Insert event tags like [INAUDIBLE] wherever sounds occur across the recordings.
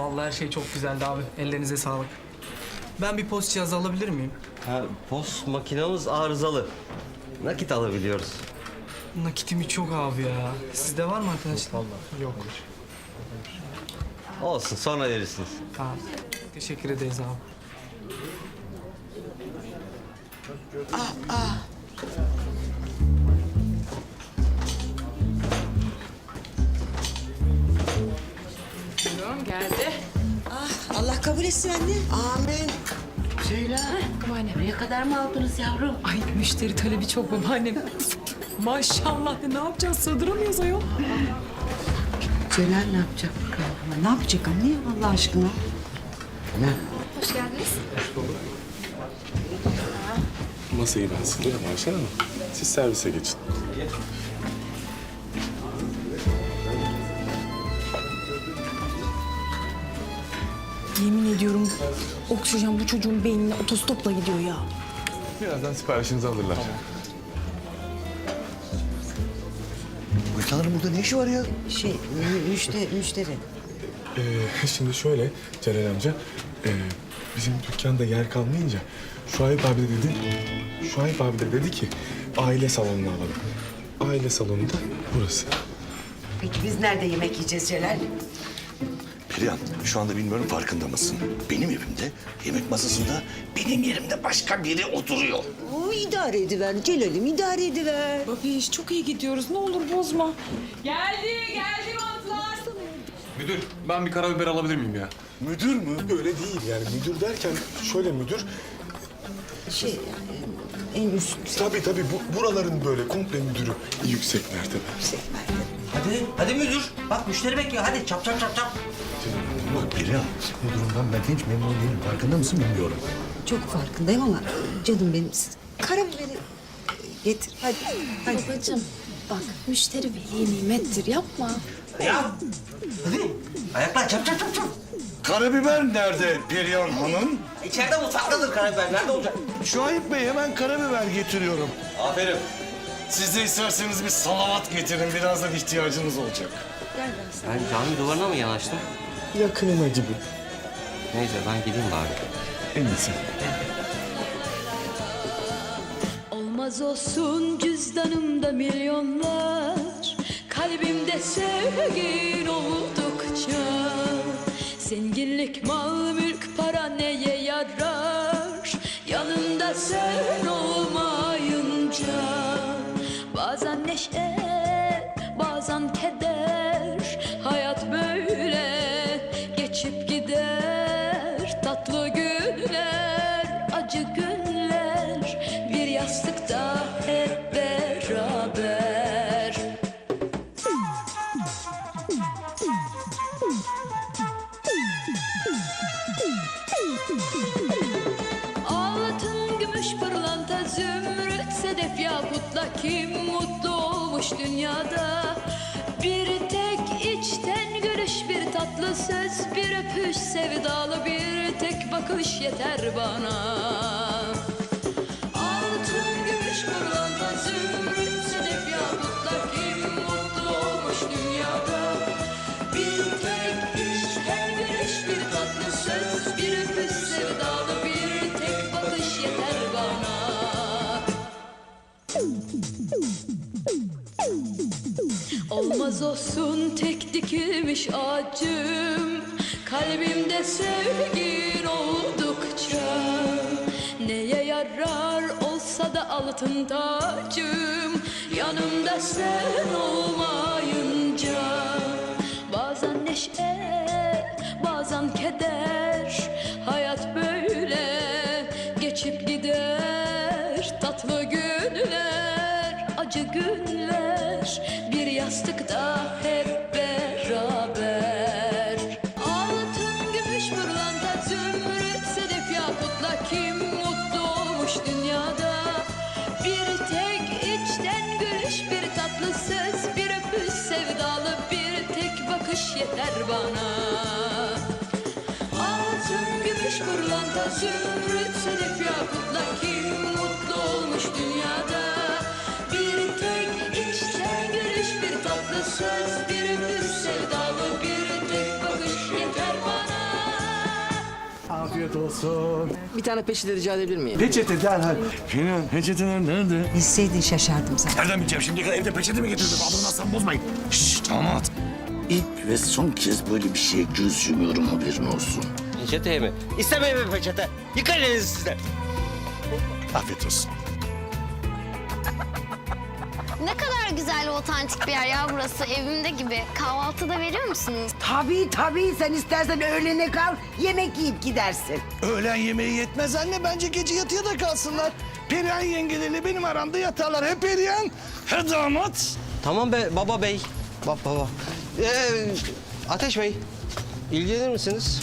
Vallahi her şey çok güzeldi abi. Ellerinize sağlık. Ben bir post cihazı alabilir miyim? Ha, post makinamız arızalı. Nakit alabiliyoruz. Nakitimi çok abi ya. Sizde var mı arkadaşlar? Vallahi. Yok. Olsun sonra verirsiniz. Tamam. Teşekkür ederiz abi. Buyurun geldi. Allah kabul etsin anne. Amin. Söyle. Babaannem. Buraya kadar mı aldınız yavrum? Ay müşteri talebi çok babaannem. [LAUGHS] Maşallah ne yapacağız sığdıramıyoruz ayol. Celal ne yapacak bakalım? Ama ne yapacak anne Allah aşkına? Masayı ben silerim Ayşen Hanım. Siz servise geçin. Ediyorum oksijen bu çocuğun beynine otostopla gidiyor ya. Birazdan siparişinizi alırlar. Gülten burada ne işi var ya? Şey mü- müşteri, müşteri. Ee, şimdi şöyle Celal amca, ee, bizim dükkanda yer kalmayınca Şuayb abi de dedi, Şuayb abi de dedi ki aile salonunu alalım. Aile salonu da burası. Peki biz nerede yemek yiyeceğiz Celal? Perihan şu anda bilmiyorum farkında mısın? Benim evimde yemek masasında benim yerimde başka biri oturuyor. O idare ediver Celal'im idare ediver. Babiş çok iyi gidiyoruz ne olur bozma. Müdür, ben bir karabiber alabilir miyim ya? Müdür mü? Öyle değil yani müdür derken şöyle müdür. Şey yani en üst Tabii tabii bu, buraların böyle komple müdürü. Yüksek mertebe. Hadi, hadi müdür. Bak müşteri bekliyor. Hadi çap çap çap çap. Bak Perihan bu durumdan ben hiç memnun değilim. Farkında mısın bilmiyorum. çok farkındayım ama canım benim karabiberi getir hadi. hadi. Babacığım bak müşteri veli nimettir yapma. Ya. Hadi. Ayaklar çap çap çap çap. Karabiber nerede Perihan Hanım? İçeride mutfaktadır karabiber. Nerede olacak? Şuayb Bey hemen karabiber getiriyorum. Aferin. Siz de isterseniz bir salavat getirin. Birazdan ihtiyacınız olacak. Ben cami duvarına mı yanaştım? Yakınına gibi. Neyse ben gideyim bari. En iyisi. Olmaz olsun cüzdanımda milyonlar Kalbimde sevgin oldukça Zenginlik, mal, mülk, para neye yarar? Yanında sen olmayınca yakutla kim mutlu olmuş dünyada? Bir tek içten gülüş, bir tatlı söz, bir öpüş, sevdalı bir tek bakış yeter bana. Olmaz olsun tek dikilmiş ağacım Kalbimde sevgin oldukça. Neye yarar olsa da altın tacım Yanımda sen olmayınca zümrüt, sedef, yakutla Kim mutlu olmuş dünyada Bir tek içten gülüş, bir tatlı söz Bir öpüş sevdalı, bir tek bakış yeter bana Afiyet olsun. Bir tane peçete rica edebilir miyim? Peçete derhal. Perihan peçeteler nerede? Bilseydin şaşardım zaten. Nereden bileceğim şimdiye kadar evde peçete mi getirdim? Ablanı aslan bozmayın. Şşş damat. İlk ve son kez böyle bir şeye göz yumuyorum haberin olsun. Peçete mi? İstemiyorum peçete. Yıkar elinizi size. Afiyet olsun. Ne kadar güzel otantik bir yer ya burası. Evimde gibi. Kahvaltıda veriyor musunuz? Tabii tabii sen istersen öğlene kal yemek yiyip gidersin. Öğlen yemeği yetmez anne. Bence gece yatıya da kalsınlar. Perihan yengeleriyle benim aramda yatarlar. He Perihan, he damat. Tamam be baba bey. Bak baba. Ee, Ateş Bey, ilgilenir misiniz?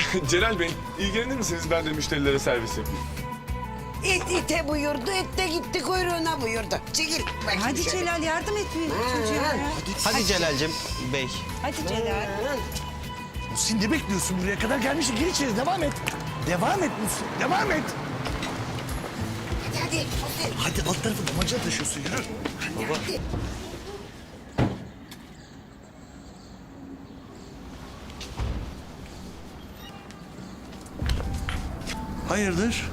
[LAUGHS] Celal Bey, ilgilenir misiniz? Ben de müşterilere servis yapayım. Et ite buyurdu, et de gitti kuyruğuna buyurdu. Çekil. Hadi şöyle. Celal yardım et bir çocuğa. ya. Hadi Celal'cim bey. Hadi Celal. Muhsin ne bekliyorsun buraya kadar gelmişsin? Gir içeri devam et. Devam et Muhsin, devam et. Hadi hadi. hadi. Hadi alt tarafı damaca taşıyorsun yürü. hadi. Hayırdır?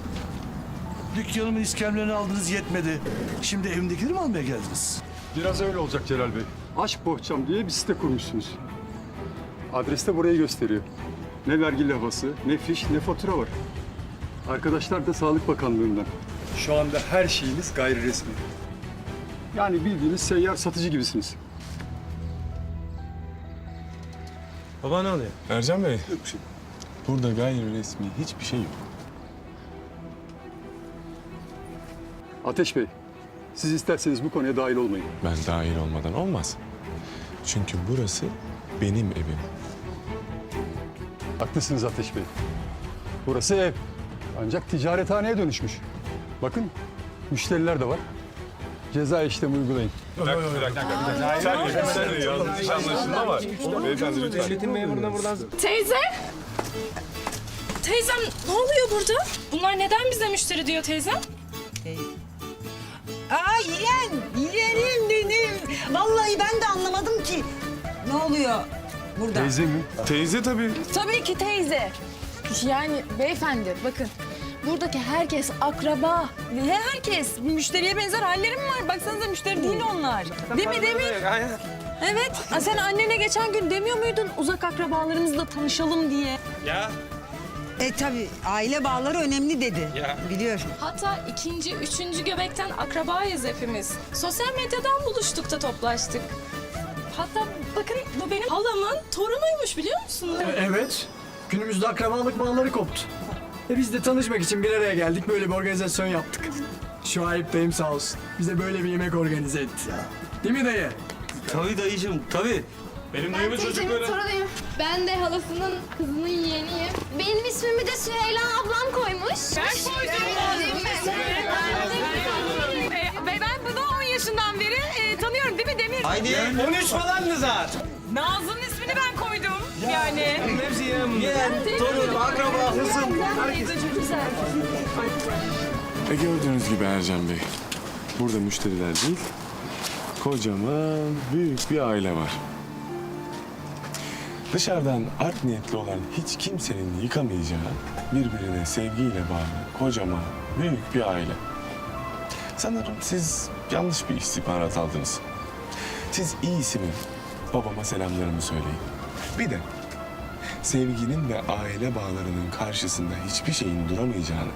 Dükkanımın iskemlerini aldınız yetmedi. Şimdi evimdekileri mi almaya geldiniz? Biraz öyle olacak Celal Bey. Aşk Bohçam diye bir site kurmuşsunuz. Adres de burayı gösteriyor. Ne vergi levhası, ne fiş, ne fatura var. Arkadaşlar da Sağlık Bakanlığı'ndan. Şu anda her şeyiniz gayri resmi. Yani bildiğiniz seyyar satıcı gibisiniz. Baba ne oluyor? Ercan Bey. Burada gayri resmi hiçbir şey yok. Ateş Bey, siz isterseniz bu konuya dahil olmayın. Ben dahil olmadan olmaz. Çünkü burası benim evim. Haklısınız Ateş Bey. Burası ev. Ancak ticarethaneye dönüşmüş. Bakın, müşteriler de var. Ceza işlemi uygulayın. yanlış anlaşılma var. Beyefendi lütfen. Teyze! Teyzem ne oluyor burada? Bunlar neden bize müşteri diyor teyzem? Ki. Ne oluyor burada? Teyze mi? Teyze tabii. Tabii ki teyze. Yani beyefendi bakın. Buradaki herkes akraba. Herkes müşteriye benzer hallerim var. Baksanıza müşteri değil onlar. Değil mi Demir? Evet. Aa, sen annene geçen gün demiyor muydun uzak akrabalarımızla tanışalım diye? E tabii aile bağları önemli dedi. Biliyorum. Hatta ikinci, üçüncü göbekten akrabayız hepimiz. Sosyal medyadan buluştuk da toplaştık. Hatta bakın bu benim halamın torunuymuş biliyor musunuz? Evet. Günümüzde akrabalık bağları koptu. E biz de tanışmak için bir araya geldik. Böyle bir organizasyon yaptık. Şuayip dayım sağ olsun. Bize böyle bir yemek organize etti. Değil mi dayı? Tabii dayıcım tabii. Benim dayımın çocukları. torunuyum. Ben de halasının kızının yeğeniyim. Benim ismimi de Süheyla ablam koymuş. Ben koydum. Haydi. 13 falandı zaten. Nazlı'nın ismini ben koydum. Yani. Yeğen, torun, akraba, hızım. E gördüğünüz gibi Ercan Bey. Burada müşteriler değil, kocaman büyük bir aile var. Dışarıdan art niyetli olan hiç kimsenin yıkamayacağı, birbirine sevgiyle bağlı, kocaman, büyük bir aile. Sanırım siz yanlış bir istihbarat aldınız. Siz iyisi mi? Babama selamlarımı söyleyin. Bir de sevginin ve aile bağlarının karşısında hiçbir şeyin duramayacağını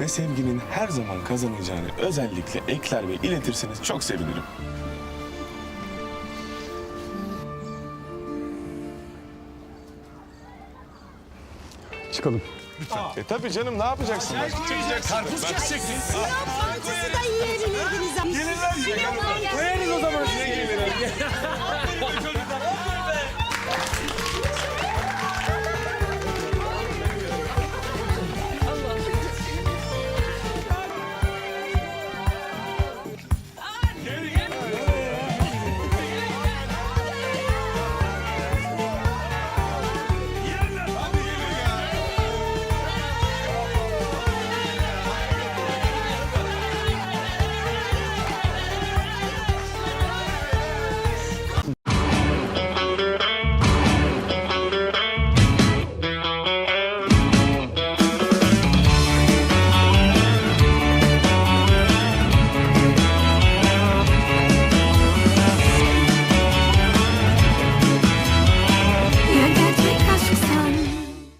ve sevginin her zaman kazanacağını özellikle ekler ve iletirseniz çok sevinirim. Çıkalım. E tabii canım ne yapacaksın? Ya, Çıkacaksın. Karpuz kesecektin. Sınav partisi de yiyebilirdiniz ama. Gelirler yiyelim. Koyarız o zaman. Yine gelirler.